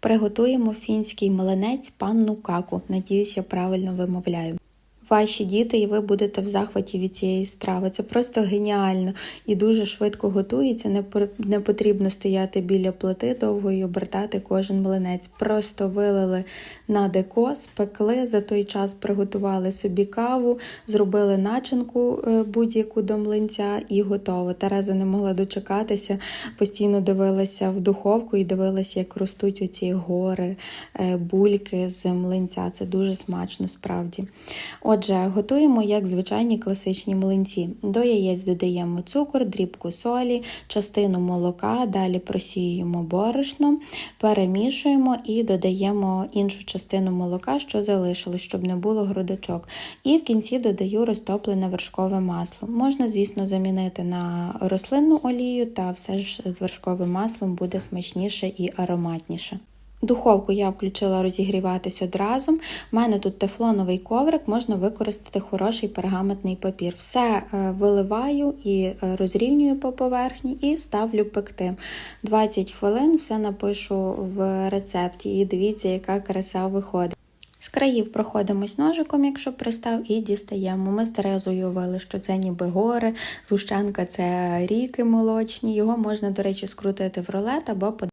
Приготуємо фінський млинець панну каку. Надіюсь, я правильно вимовляю. Ваші діти, і ви будете в захваті від цієї страви. Це просто геніально і дуже швидко готується. Не потрібно стояти біля плити довго і обертати кожен млинець. Просто вилили на деко, спекли, за той час приготували собі каву, зробили начинку е, будь-яку до млинця і готово. Тереза не могла дочекатися, постійно дивилася в духовку і дивилася, як ростуть оці гори, е, бульки з млинця. Це дуже смачно справді. Отже, готуємо як звичайні класичні млинці. До яєць додаємо цукор, дрібку солі, частину молока, далі просіюємо борошно, перемішуємо і додаємо іншу частину молока, що залишилось, щоб не було грудочок. І в кінці додаю розтоплене вершкове масло. Можна, звісно, замінити на рослинну олію, та все ж з вершковим маслом буде смачніше і ароматніше. Духовку я включила розігріватись одразу. У мене тут тефлоновий коврик, можна використати хороший пергаментний папір. Все е, виливаю і е, розрівнюю по поверхні і ставлю пекти. 20 хвилин все напишу в рецепті. І дивіться, яка краса виходить. З країв проходимось ножиком, якщо пристав, і дістаємо. Ми з Терезою уявили, що це ніби гори, згущенка це ріки молочні. Його можна, до речі, скрутити в рулет або